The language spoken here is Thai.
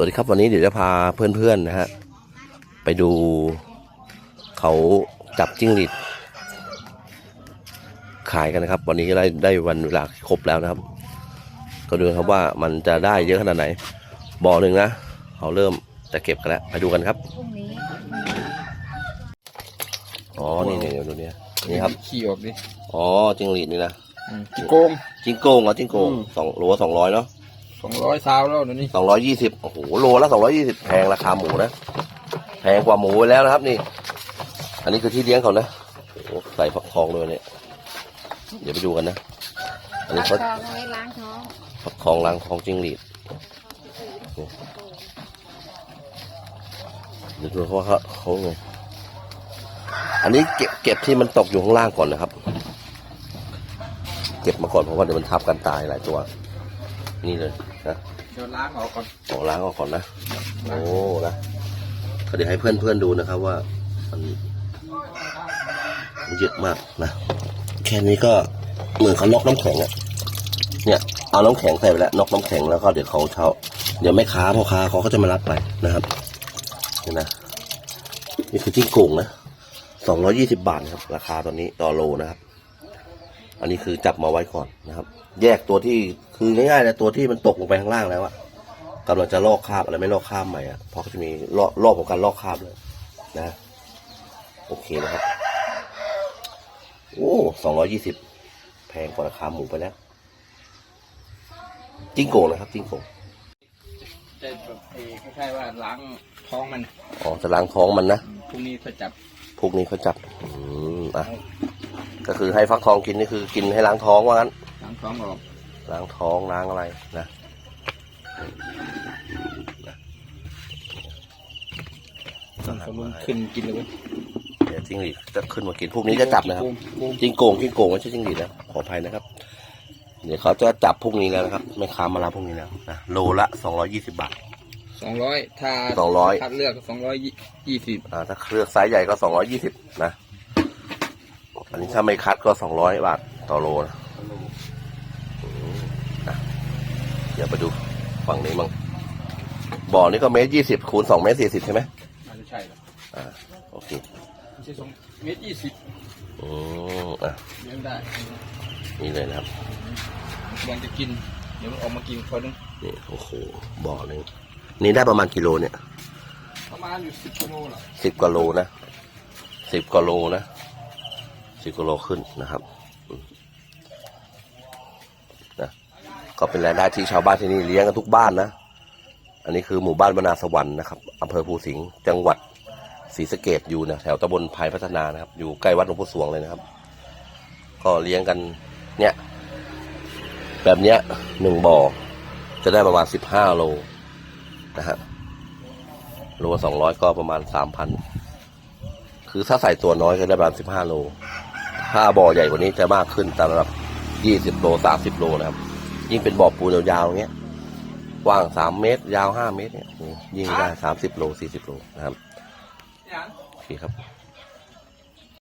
วัสดีครับวันนี้เดี๋ยวจะพาเพื่อนๆนะฮะไปดูเขาจับจิ้งหรีดขายกันนะครับ วันนี้ได้ได้วันเวลาครบแล้วนะครับ ก็ดูครับว่ามันจะได้เยอะขนาดไหนบ่อหนึ่งนะเขาเริ่มจะเก็บกันแล้วไปดูกันครับพรุ่งนี้อ๋อนี่นี่เดี๋ยวดูเนี่ยนี่ครับขี่ออกดิอ๋อจิ้งหรีดนี่นะจิโกงจิ้งโกงเหรอจิ้งโกงอืมสองโลสองร้อยเนาะ สองร้อยซาวแล้วเดี๋ยวนี้สองร้อยยี่สิบโอ้โหโลละสองร้อยยี่สิบแพงราคาหมูนะแพงกว่าหมูไปแล้วนะครับนี่ อันนี้คือที่เลี้ยงเขานะโอ้โหใส่ฟักทองด้วยเนี่ย เดี๋ยวไปดูกันนะ อันนี้ล้างเขาท้องเอาไว้ล้างท้องฟักทองล้างทองจิ้งหรีดเดี๋ยวดูเขาว่าเขาเขาไงอันนี้เก็บเก็บที่มันตกอยู่ข้างล่างก่อนนะครับ เก็บมาก่อนเพราะว่าเดี๋ยวมันทับกันตายหลายตัว นี่เลยนะเดี๋ยวล้างออกก่อนขอล้างออกก่อนนะโอ้นะก็เดี๋ยวให้เพื่อนๆดูนะครับว่ามันมันเยอะมากนะแค่นี้ก็เหมือนเขานอกน้ำแข็งอะเนี่ยเอาน้ำแข็งใส่ไปแล้วนอกน้ำแข็งแล้วก็เดี๋ยวเขาเช่าเดี๋ยวแม่ค้าพ่อค้าเขาก็จะมารับไปนะครับนี่นะนี่คือจิ้งโก่งนะสองร้อยี่สิบาทนะครับ ราคาตอนนี้ต่อโลนะครับ อันนี้คือจับมาไว้ก่อนนะครับ แยกตัวที่คือง่ายๆเลยตัวที่มันตกลงไปข้างล่างแล้วอะกำลังจะลอกคราบอะไรไม่ลอกคราบใหม่อะเพราะเขาจะมีรอบรอบของการลอกคราบเลยนะ โอเคนะครับโอ้สองร้อยี่สิบแพงกว่าราคาหมูไปแล้ว จิ้งโก่งนะครับ จิ้งโก่งจะแบบเออคล้ายๆว่าล้างท้องมันอ๋อจะล้างท้องมันนะพรุ่งนี้ถ้าจับพวกนี้เขาจับ อืมอะ ก็คือให้ฟักทองกินนี่คือกินให้ล้างท้องว่างั้น ล้างท้องออก ล้างท้องล้างอะไรนะสมุนขึ้นกินเลยเว้ยเดี๋ยวจิ้งหรีดจะขึ้นมากินพวกนี้จะจับนะครับโกงจิ้งโกงจิ้งโกงไม่ใช่จิ้งหรีดนะขออภัยนะครับ เดี๋ยวเขาจะจับพรุ่งนี้แล้วนะครับไม่ค้ามารับพรุ่งนี้แล้วนะโลละสองร้อยี่สิบาทสองร้อยถ้าสองร้อยคัดเลือกสองร้อยยี่สิบอ่าถ้าเลือกไซส์ใหญ่ก็สองร้อยี่สิบนะอั นนี้ถ้าไม่คัดก็สองร้อยบาทต่อโลนะอืมอะเดี๋ยวไปดูฝั่งนี้มั่งบ่อนี้ก็เมตรยี่สิบคูณสองเมตรสี่สิบใช่ไหมน่าจะใช่หรอกอ่าโอเคไม่ใช่สองเมตรยี่สิบอืมอะเลี้ยงได้นี่เลยนะครับยังจะกิน เดี๋ยวมันออกมากินคนนึงนี่โอ้โหบ่อหนึงนี่ได้ประมาณกิโลเนี่ย ประมาณอยู่สิบกิโลหรอสิบกว่าโลนะสิบกว่าโลนะ สิบกว่าโลขึ้นนะครับนะก็เป็นรายได้ที่ชาวบ้านที่นี่เลี้ยงกันทุกบ้านนะ อันนี้คือหมู่บ้านบรรนาสวรรค์นะครับอำเภอภูสิงห์จังหวัดศรีสะเกดอยู่นะแถวตำบลภัยพัฒนานะครับ อยู่ใกล้วัดหลวงพ่อสวงเลยนะครับ ก็เลี้ยงกันเนี่ย แบบเนี้ยหนึ่งบ่อจะได้ประมาณสิบห้าโลนะฮะโลสองร้อยก็ประมาณสามพันคือถ้าใส่ตัวน้อยก็ได้ประมาณสิบห้าโล ถ้าบ่อใหญ่กว่านี้จะมากขึ้นตามระดับยี่สิบโลสามสิบโลนะครับ ยิ่งเป็นบ่อปูนยาวๆเงี้ยกว้างสามเมตร ยาวห้าเมตรเนี่ยยิ่งได้สามสิบโลสี่สิบโลนะครับอย่างโอเคครับ